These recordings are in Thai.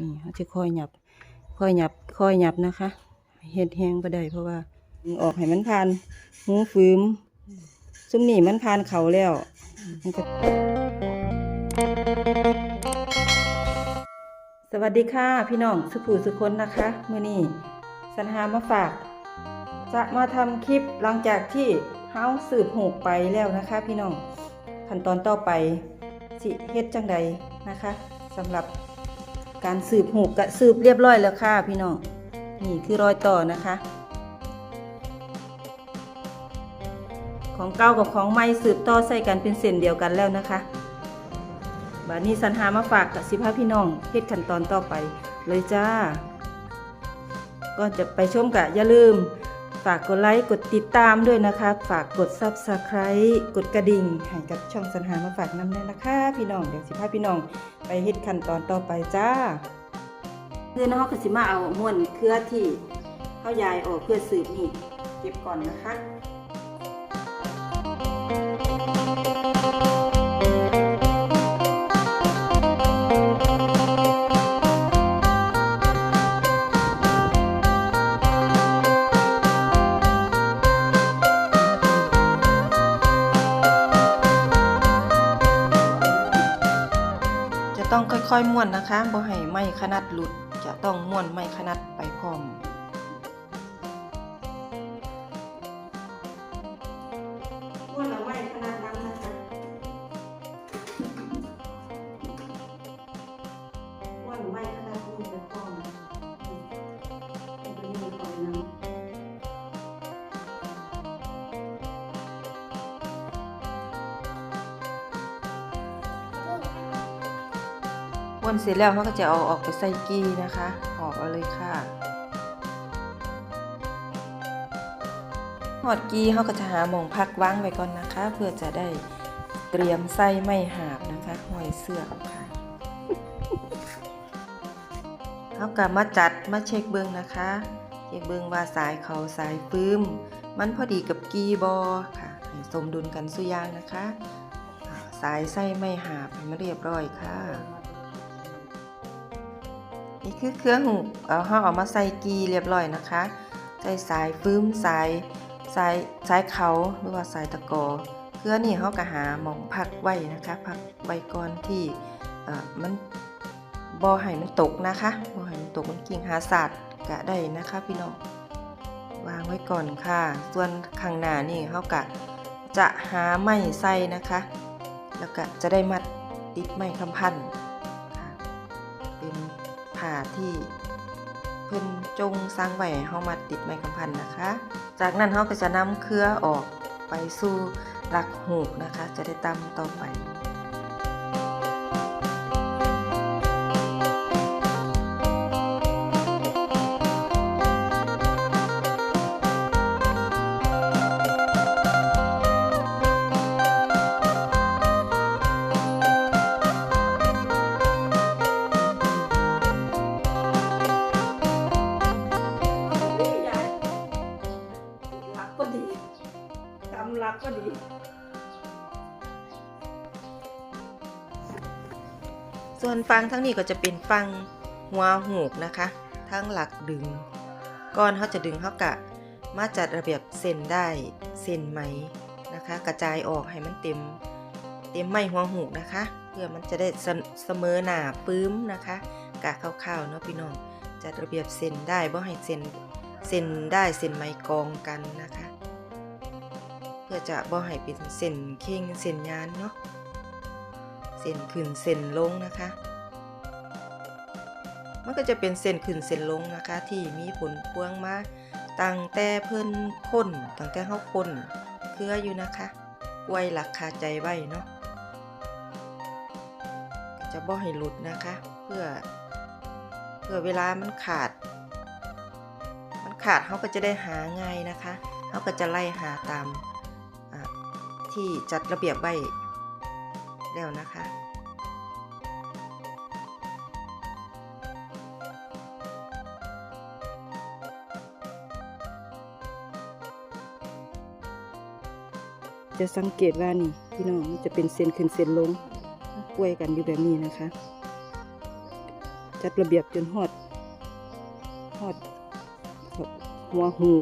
นี่เขาจะค่อยหยับค่อยหยับค่อยหยับนะคะเฮ็ดแห้งบ่ได้เพราะว่าออกให้มันผ่านหูฟืมซุมนี่มันผ่านเขาแล้วสวัสดีค่ะพี่น้องสุภูสุคนนะคะมือนี้สันหามาฝาก จะมาทำคลิปหลังจากที่เฮาสืบหูกไปแล้วนะคะ พี่น้องขั้นตอนต่อไปสิเฮ็ดจังใดนะคะสำหรับ การสืบหูกกะสืบเรียบร้อยแล้วค่ะพี่น้อง นี่คือรอยต่อนะคะ ของเก่ากับของใหม่สืบต่อใส่กันเป็นเส้นเดียวกันแล้วนะคะบานี้สันหามาฝากกับสิพาพี่น้องเฮ็ดขั้นตอนต่อไปเลยจ้าก่อนจะไปชมกะอย่าลืม ฝากกดไลค์กดติดตามด้วยนะคะ ฝากกด Subscribe กดกระดิ่งให้กับช่องสัญหามาฝากน้ำด้วยนะคะพี่น้องเดี๋ยวสิพาพี่น้องไปเฮ็ดขั้นตอนต่อไปจ้าคือน้องก็สิมาเอาม่วนเครือที่เข้ายายออกเพื่อสืบนี่เก็บก่อนนะคะ องค่อยๆม้วนนะคะบ่ให้ไม้ขนาดหลุดจะต้องม้วนไม้ขนาดไปพร้อม วนเสร็จแล้วเขาก็จะเอาออกไปใส่กีนะคะออกเอาเลยค่ะหอดกีเขาก็จะหาหมองพักวางไว้ก่อนนะคะ เพื่อจะได้เตรียมใส่ไม่หาบนะคะห้อยเสื้อค่ะเขากลับมาจัดมาเช็คเบิ้งนะคะเช็คเบิ้งว่าสายเขาสายปื้ม มันพอดีกับกีบอค่ะให้สมดุลกันสุยางนะคะ สายไส้ไม่หาบให้มันเรียบร้อยค่ะ นี่คือเครื่องหูเอาห้าเอามาใส่กีเรียบร้อยนะคะ ใส่สายฟื้มสายสายสายเขาหรือว่าสายตะกอเครื่องนี่เขาก็หาหมองพักไว้นะคะพักไว้ก่อนที่มันบอให้มันตกนะคะบอให้มันตกมันกิ่งหาศาสตร์กะได้นะคะพี่น้องวางไว้ก่อนค่ะ ส่วนข้างหน้านี่เขากะจะหาไม้ใส่นะคะ แล้วก็จะได้มัดติดไม้คำพันค่ะเป็นาที่เพิ่นจงสร้างไว้ให้เฮามาติดไม้กำพันนะคะ จากนั้นเขาก็จะนำเครือออกไปสู่หลักหูกนะคะ จะได้ตำต่อไป ส่วนฟังทั้งนี้ก็จะเป็นฟังหัวหูกนะคะ ทั้งหลักดึงก่อนเขาจะดึงเขากะ มาจัดระเบียบเส้นได้เส้นไหมนะคะ กระจายออกให้มันเต็มเต็มไม่หัวหูกนะคะ เพื่อมันจะได้เสสมอหนาปื้มนะคะกะคร่าวๆเนาะพี่น้องจัดระเบียบเส้นได้บ่ให้เส้นเส้นได้เส้นไหมกองกันนะคะ เพื่อจะบ่ให้เป็นเส้นเข่งเส้นยานเนาะ เส้นขึ้นเส้นลงนะคะ มันก็จะเป็นเส้นขึ้นเส้นลงนะคะ ที่มีผลพวงมาตั้งแต่เพิ่นค้นตั้งแต่เฮาค้นเครืออยู่นะคะไว้หลักคาใจไว้เนาะก็จะบ่ให้หลุดนะคะ เพื่อเพื่อเวลามันขาด มันขาดเขาก็จะได้หาง่ายนะคะเขาก็จะไล่หาตามที่จัดระเบียบไว้แล้วนะคะ จะสังเกตว่านี่พี่น้องมันจะเป็นเส้นขึ้นเส้นลงกล้วยกันอยู่แบบนี้นะคะ จัดระเบียบจนฮอดฮอดหัวหู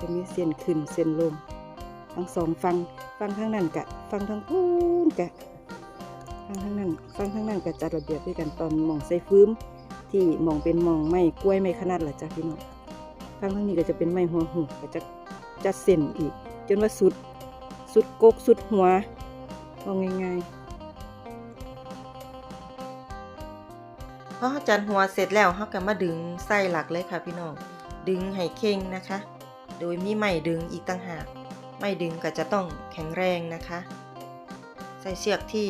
จะมีเส้นขึ้นเส้นลงทั้งสองฟังฟังทั้งนั้นกะฟังทั้งพูนกะฟังทั้งนั้นฟังทั้งนั้นกะจัดระเบียบด้วยกันตอนมองใส่ฟื้มที่มองเป็นมองไม้กล้วยไม้ขนาดหละจ้ะพี่น้องฟังทั้งนี้ก็จะเป็นไม้หัวหูกก็จะ จัดเส้นอีก จนว่าสุด สุดกกสุดหัวเอาง่ายพอเราจัดหัวเสร็จแล้วเราก็มาดึงไส้หลักเลยค่ะพี่น้อง ดึงให้เข่งนะคะ โดยมีไม้ดึงอีกต่างหาก ไม้ดึงก็จะต้องแข็งแรงนะคะ ใส่เชือกที่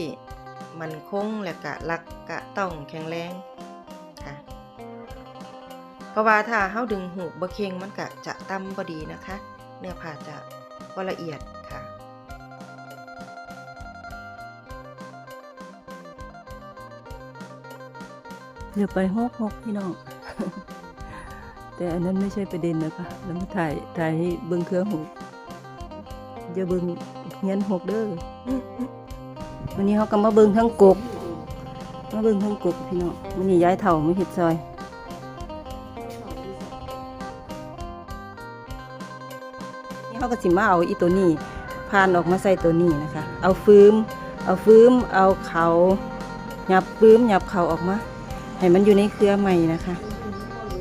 มันคงและกะลักกะต้องแข็งแรงค่ะ เพราะว่าถ้าเฮาดึงหูบ่เข่งมันก็จะต่ำบ่ดีนะคะ เนื้อผ้าจะบ่ละเอียดค่ะเดี๋ยวไปฮกฮกพี่น้อง แต่อันนั้นไม่ใช่ประเด็นนะคะแล้วมาถ่ายถ่ายให้เบิ้งเครื่องหูจะเบิ้งเงี้ยนหกเด้อวันนี้เขาก็มาเบิ้งทั้งกกมาเบิ้งทั้งกกพี่น้องวันนี้ย้ายเถ่าม่เห็ดซอย เขาก็สิมาเอาอีตัวนี้พานออกมาใส่ตัวนี้นะคะ เอาฟืมเอาฟืมเอาเขาหยับฟืมหยับเขาออกมาให้มันอยู่ในเครือใหม่นะคะ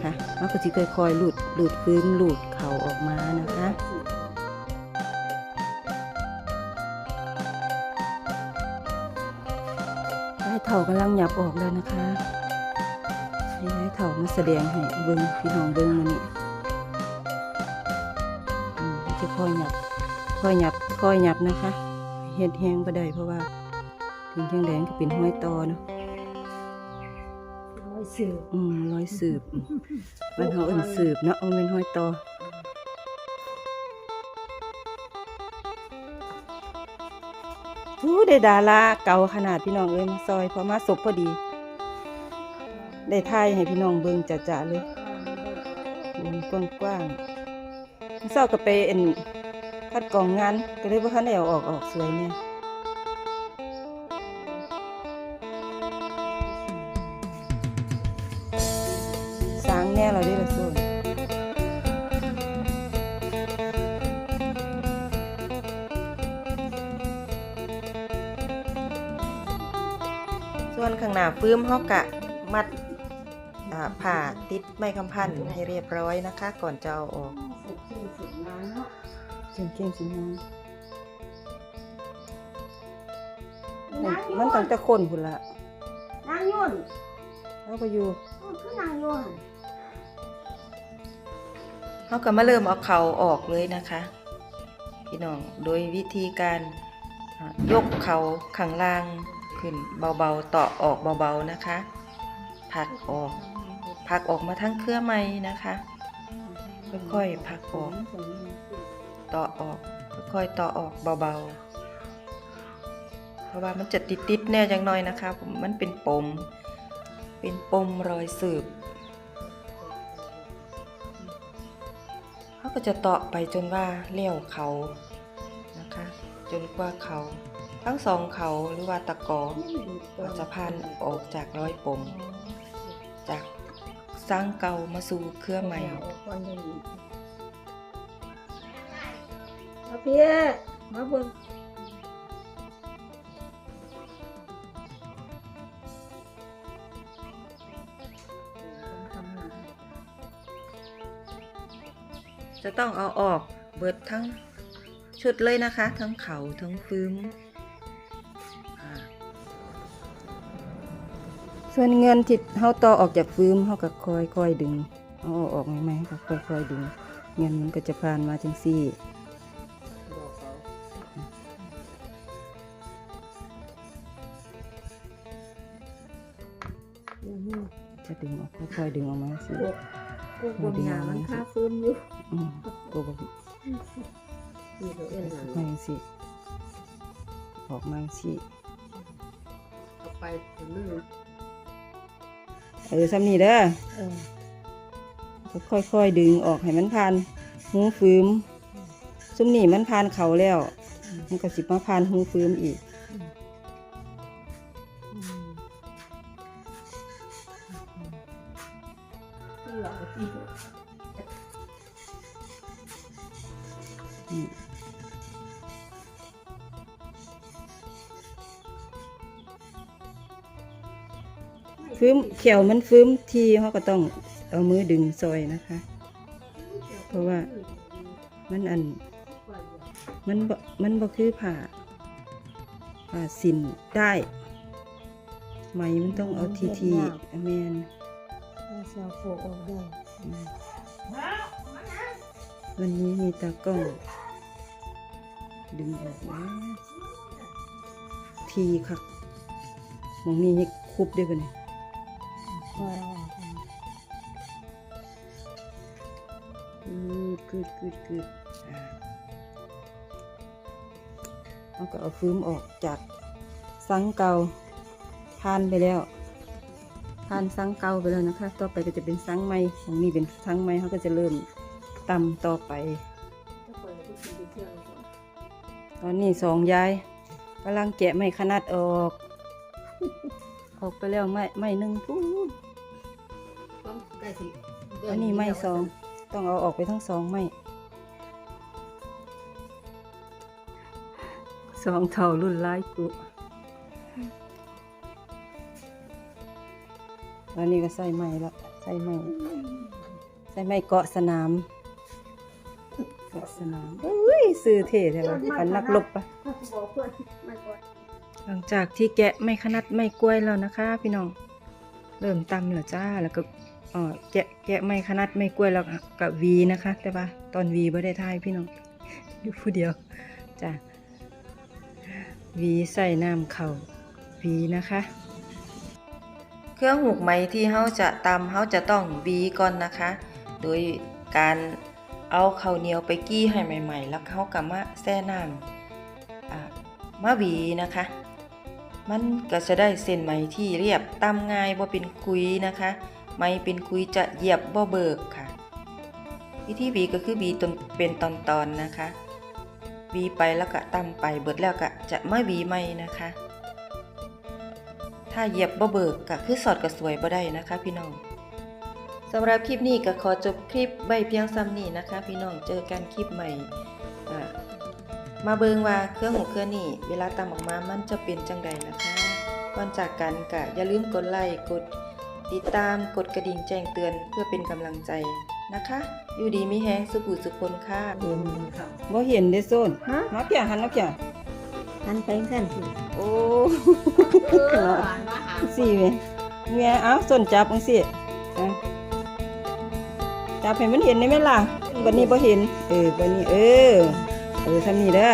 ค่ะมันก็สิค่อยๆหลุดหลุดฟืมหลุดเขาออกมานะคะย้เถากำลังหยับออกแล้วนะคะให้ย้เถามาแสดงให้เบิ้งพี่น้องเบิ้งมานี่ ค่อยหยับค่อยหยับนะคะเห็ดแห้งบ่ได้เพราะว่าถึงจังแดงก็เป็นห้อยตอเนาะร้อยสื่ออืมร้อยสืบมันเขาเอื่นสืบเนาะเอาเป็นห้อยตออู้ได้ดาราเก่าขนาดพี่น้องเอ้ยมาซอยพอมาศพพอดี ได้ทายให้พี่น้องเบิ่งจ่าๆเลยกว้างกว้างๆเศร้าก็ไปเอ็น คัดกรองงานก็เลยว่าคันได้เอาออกออกสวยเนี่ยสางแน่เราได้ละสวนส่วนข้างหน้าฟื้มเฮากะมัดผ่าติดไม้คำพันให้เรียบร้อยนะคะ ก่อนจะเอาออก สุดที่สุดงานเนาะเจียงเจียงสิงานางมันตั้งแต่คนพุ่นละนางยุ่นแล้วก็อยู่มันคือนางยุ่นเขาก็มาเริ่มเอาเขาออกเลยนะคะ พี่น้องโดยวิธีการอ่ายกเขาข้างล่างขึ้นเบาๆต่อออกเบาๆนะคะผลักออกผลักออกมาทั้งเครือไม้นะคะ ค่อยๆผลักออก ต่อออก ค่อยต่อออกเบาๆ เพราะว่ามันจะติดๆแน่จังหน่อยนะคะผมมันเป็นปม เป็นปมรอยสืบเขาก็จะตาะไปจนว่าเลี้ยวเขานะคะ จนกว่าเขาทั้งสองเขาหรือว่าตะกอก็จะพันออกจากร้อยปม จากสร้างเก่ามาสู่เครือใหม่ พี่มาเบิ่งจะต้องเอาออกเบิดทั้งชุดเลยนะคะ ทั้งเขาทั้งฟืมส่วนเงินที่เฮาต่อออกจากฟืมเฮาก็ค่อยค่อยๆดึงเอาออกใหม่ๆก็ค่อยค่อยๆดึง เงินมันก็จะผ่านมาจังซี่ จะดึงออกค่อยๆดึงออกมาสิกูบนหยามันค่าฟื้นอยู่อืมก็บอกนี่ตัวเอ็นหนังมาจังสิออกมาสิเอาไปถึงมือเออซ้ำนี่เด้อเออก็ค่อยๆดึงออกให้มันผ่านหูฟืมซุมนี่มันผ่านเขาแล้ว มันก็สิมาผ่านหูฟืมอีก ขียวมันฟื้มทีเขาก็ต้องเอามือดึงซอยนะคะ เพราะว่ามันอัน มันบ่มันบ่คือผ่าผ่าสินได้ไหมมันต้องเอาทีทีๆแมนเซลโฟออกได้วันนี้มีตากล้อง ดึงออกนะทีค่ะมองมีให้คุบด้วยกันเนี่ย คอยเอาออคือต้องก็เอาฟื้มออกจากสังเกาทานไปแล้วทานสังเกาไปแล้วนะคะ ต่อไปก็จะเป็นสังไม้ของนี้เป็นสังไม้เขาก็จะเริ่มตำต่อไป ตอนนี้สองยายกำลังแกะไม้ขนาดออก ออกไปแล้วไม้ไม้หนึ่งปุ๊บ สิอันนี้ไม้สองต้องเอาออกไปทั้งสองไม้สองเท่ารุ่นหลายกุอันนี้ก็ใส่ไม้ละใส่ไม้ใส่ไม้เกาะสนามเกาะสนามอุ้ยซื้อเท่ใช่ปะอันนักลบปะบอกเพื่อนไม่ก่อนหลังจากที่แกะไม่ขนาดไม่กล้วยแล้วนะคะ พี่น้อง เริ่มตำแล้วจ้าแล้วก็เออแกะแกะไม่ขนาดไม่กล้วยแล้วกับวีนะคะ แต่ว่าตอนวีไม่ได้ทายพี่น้องอยู่ผู้เดียวจ้าวีใส่น้ำเข่าวีนะคะ เครื่องหูกไหมที่เฮาจะตำเฮาจะต้องบีก่อนนะคะ โดยการเอาข้าวเหนียวไปกี้ให้ใหม่ ๆ แล้วเฮาก็มาแช่น้ำมาบีนะคะ มันก็จะได้เส้นไหมที่เรียบตำง่ายบ่าเป็นคุยนะคะ ไหมเป็นคุยจะเหยียบบ่เบิกค่ะ วิธีบีก็คือบีตนเป็นตอนๆนะคะบีไปแล้วก็ตำไปเบิดแล้วก็จะไมาบีใหม่นะคะ ถ้าเหยียบบ่เบิกก็คือสอดกระสวยบ่ได้นะคะพี่น้องสำหรับคลิปนี้ก็ขอจบคลิปไว้เพียงซ้ำนี้นะคะ พี่น้องเจอกันคลิปใหม่มาเบิงว่าเครื่องหูเครื่องนี้เวลาตำออกมามันจะเป็นจังใดนะคะก่อนจากกันก็อย่าลืมกดไลค์กด ติดตามกดกระดิ่งแจ้งเตือนเพื่อเป็นกำลังใจนะคะ อยู่ดีมีแฮงสุขุสุขคนค่ะเดินครับบ่เห็นได้โซนฮะนักแก่หันนักแก่อันเป็นกันสิโอ้เออหวานมาหาสี่เว้ยแม่เอาส้นจับจังซี่อะจับให้มันเห็นได้ไหมล่ะบัดนี้บ่เห็น เออบัดนี้เออ เออทำนี่เด้อ